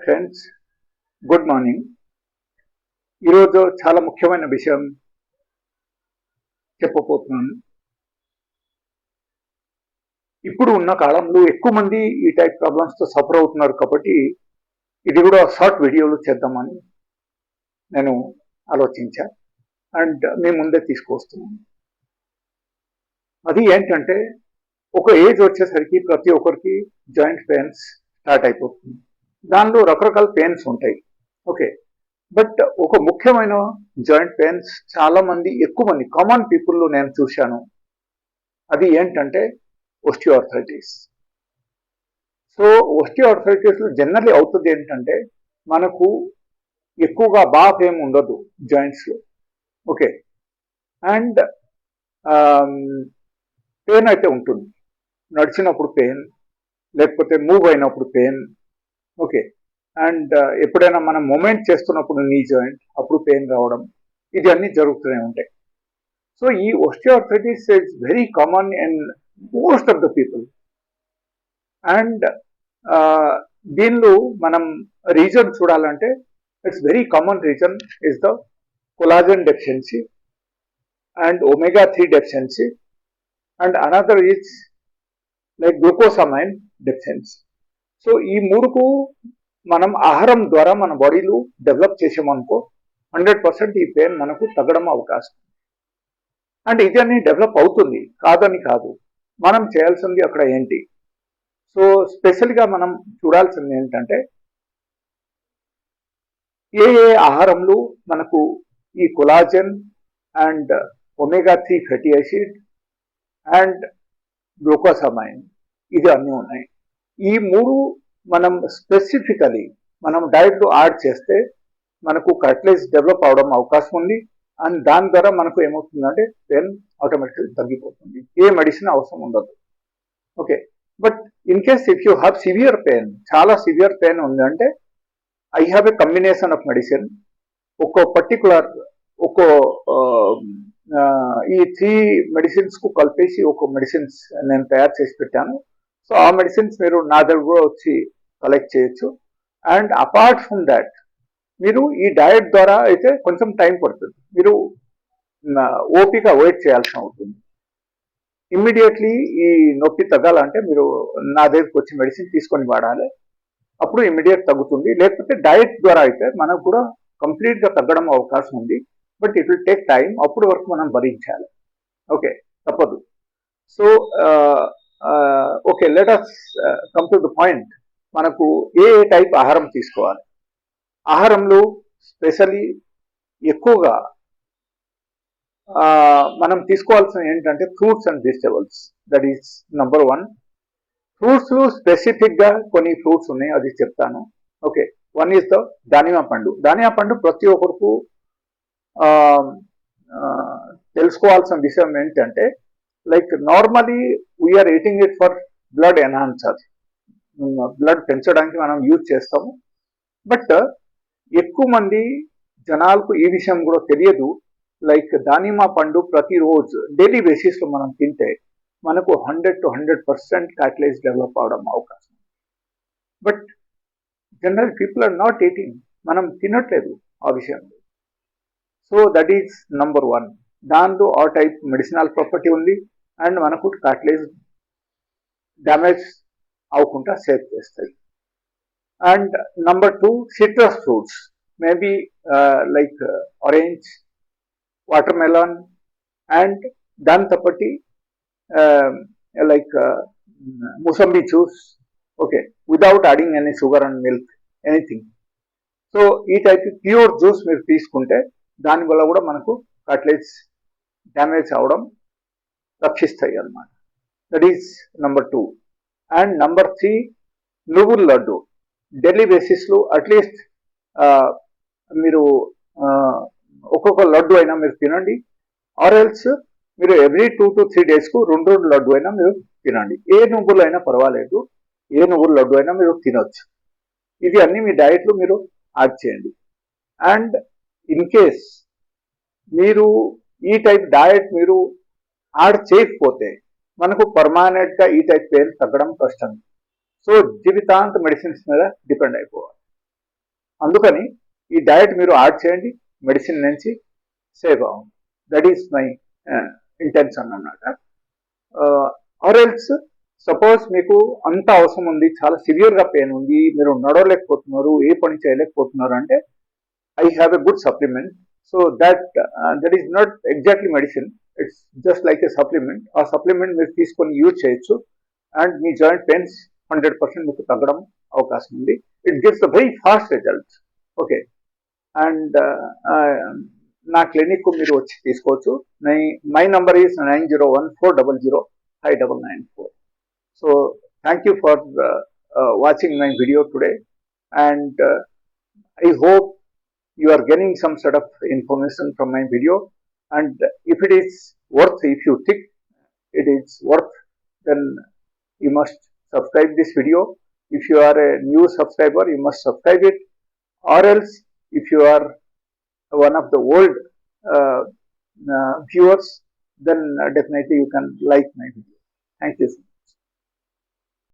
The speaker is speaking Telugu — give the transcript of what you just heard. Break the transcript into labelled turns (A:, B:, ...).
A: ఫ్రెండ్స్ గుడ్ మార్నింగ్ ఈరోజు చాలా ముఖ్యమైన విషయం చెప్పబోతున్నాను. ఇప్పుడు ఉన్న కాలంలో ఎక్కువ మంది ఈ టైప్ ప్రాబ్లమ్స్తో సఫర్ అవుతున్నారు కాబట్టి ఇది కూడా షార్ట్ వీడియోలు చేద్దామని నేను ఆలోచించా. అండ్ మీ ముందే తీసుకొస్తున్నాను అది ఏంటంటే ఒక ఏజ్ వచ్చేసరికి ప్రతి ఒక్కరికి జాయింట్ పెయిన్స్ స్టార్ట్ అయిపోతుంది. దానిలో రకరకాల పెయిన్స్ ఉంటాయి. ఓకే. బట్ ఒక ముఖ్యమైన జాయింట్ పెయిన్స్ చాలా మంది ఎక్కువ మంది కామన్ పీపుల్లో నేను చూశాను. అది ఏంటంటే ఒస్టియోఆర్థరైటిస్. సో ఒస్టియోఆర్థరైటిస్ జనరల్లీ అవుతుంది ఏంటంటే మనకు ఎక్కువగా బాగా ఏమి ఉండదు జాయింట్స్లో. ఓకే. అండ్ పెయిన్ అయితే ఉంటుంది. నడిచినప్పుడు పెయిన్ లేకపోతే మూవ్ అయినప్పుడు పెయిన్ ఓకే. అండ్ uh, ఎప్పుడైనా మనం మూమెంట్ చేస్తున్నప్పుడు నీ జాయింట్ అప్పుడు పెయిన్ రావడం ఇది అన్ని జరుగుతూనే ఉంటాయి. సో ఈ osteoarthritis is very common in most of the people and uh, దీనిలో మనం రీజన్ చూడాలంటే it's very common reason is the collagen deficiency and omega three deficiency and another is like glucosamine deficiency so ఈ మూడుకు మనం ఆహారం ద్వారా మన బాడీలో డెవలప్ చేసామనుకో హండ్రెడ్ పర్సెంట్ ఈ పెయిన్ మనకు తగ్గడం అవకాశం. అండ్ ఇది అన్ని డెవలప్ అవుతుంది. కాదని కాదు. మనం చేయాల్సింది అక్కడ ఏంటి? సో స్పెషల్గా మనం చూడాల్సింది ఏంటంటే ఏ ఏ ఆహారంలో మనకు ఈ collagen and omega three fatty acid and glucosamine ఇది అన్నీ ఉన్నాయి. ఈ మూడు మనం స్పెసిఫికలీ మనం డైట్లో యాడ్ చేస్తే మనకు కట్లెస్ డెవలప్ అవడం అవకాశం ఉంది. అండ్ దాని ద్వారా మనకు ఏమవుతుందంటే పెయిన్ ఆటోమేటిక్గా తగ్గిపోతుంది. ఏ మెడిసిన్ అవసరం ఉండదు. Okay but in case if you have severe pain చాలా సివియర్ పెయిన్ ఉందంటే I have a combination of medicine ఒక్కో పర్టికులర్ ఒక్కో um, ఈ త్రీ మెడిసిన్స్కు కలిపేసి ఒక మెడిసిన్స్ నేను తయారు చేసి పెట్టాను. సో ఆ మెడిసిన్స్ మీరు నా దగ్గర కూడా వచ్చి కలెక్ట్ చేయొచ్చు. అండ్ అపార్ట్ ఫ్రమ్ దాట్ మీరు ఈ డయట్ ద్వారా అయితే కొంచెం టైం పడుతుంది. మీరు ఓపిక వెయిట్ చేయాల్సి ఉంటుంది ఇమ్మీడియట్లీ ఈ నొప్పి తగ్గాలంటే మీరు నా దగ్గరికి వచ్చి మెడిసిన్ తీసుకొని వాడాలి. అప్పుడు ఇమ్మీడియట్ తగ్గుతుంది. లేకపోతే డయట్ ద్వారా అయితే మనకు కూడా కంప్లీట్గా తగ్గడం అవకాశం ఉంది. But it will take time అప్పుడు వరకు మనం భరించాలి. ఓకే తప్పదు. So okay let come to the point మనకు ఏ ఏ టైప్ ఆహారం తీసుకోవాలి? ఆహారంలో స్పెషలీ ఎక్కువగా మనం తీసుకోవాల్సిన ఏంటంటే fruits and vegetables that is number one fruits స్పెసిఫిక్గా కొన్ని ఫ్రూట్స్ ఉన్నాయి అది చెప్తాను. ఓకే వన్ ఈస్ ద దానిమా పండు. దానిమా పండు ప్రతి ఒక్కరికి తెలుసుకోవాల్సిన విషయం ఏంటంటే like normally we are eating it for blood enhancer blood పెంచడానికి మనం యూజ్ చేస్తాము. బట్ uh, ఎక్కువ మంది జనాలకు ఈ విషయం కూడా తెలియదు. లైక్ దానిమా పండు ప్రతిరోజు డైలీ బేసిస్లో మనం తింటే మనకు hundred to hundred percent catalyze develop అవడం అవకాశం. But general people are not eating మనం తినట్లేదు ఆ విషయంలో. So that is number one దాంతో ఆ టైప్ మెడిసినల్ ప్రాపర్టీ ఉంది. అండ్ మనకు కట్లేజ్ డ్యామేజ్ అవ్వకుండా సేవ్ చేస్తాయి. And number two citrus fruits. Maybe like orange watermelon and దాంతోపాటి like mosambi juice. Okay without adding any sugar and milk anything. So ఈ టైప్ ప్యూర్ జ్యూస్ మీరు తీసుకుంటే దానివల్ల కూడా మనకు కట్లెట్స్ డ్యామేజ్ అవడం రక్షిస్తాయి అన్నమాట. That is number two and number three నువ్వుల లడ్డు. డైలీ బేసిస్లో అట్లీస్ట్ మీరు ఒక్కొక్క లడ్డు అయినా మీరు తినండి. ఆర్ ఎల్స్ మీరు ఎవ్రీ టూ టు త్రీ డేస్కు రెండు రెండు లడ్డు అయినా మీరు తినండి. ఏ నువ్వులు అయినా పర్వాలేదు. ఏ నువ్వుల లడ్డు అయినా మీరు తినొచ్చు. ఇది అన్ని మీ డైట్లో మీరు యాడ్ చేయండి. అండ్ ఇన్ కేస్ మీరు ఈ టైప్ డయట్ మీరు ఆడ్ చేయకపోతే మనకు పర్మానెంట్గా ఈ టైప్ పెయిన్ తగ్గడం కష్టం. సో జీవితాంత మెడిసిన్స్ మీద డిపెండ్ అయిపోవాలి. అందుకని ఈ డయట్ మీరు యాడ్ చేయండి మెడిసిన్ నుంచి సేవ్ అవ్వండి. దట్ ఈస్ మై ఇంటెన్షన్ అన్నమాట. ఆర్ ఎల్స్ సపోజ్ మీకు అంత అవసరం ఉంది చాలా సివియర్గా పెయిన్ ఉంది మీరు నడవలేకపోతున్నారు ఏ పని చేయలేకపోతున్నారు అంటే I have a good supplement so that that is not exactly medicine it's just like a supplement ఆ సప్లిమెంట్ మీరు తీసుకొని యూజ్ చేయొచ్చు. అండ్ మీ జాయింట్ పెయిన్స్ హండ్రెడ్ పర్సెంట్ మీకు తగ్గడం అవకాశం ఉంది. It gives the very fast results okay and నా క్లినిక్ మీరు వచ్చి తీసుకోవచ్చు. My my number is nine zero one four double zero five double nine four so thank you for watching my video today and I hope you are getting some sort of information from my video. And if it is worth if you think it is worth then you must subscribe this video. If you are a new subscriber you must subscribe it. Or else if you are one of the old uh, uh, viewers then uh, definitely you can like my video. Thank you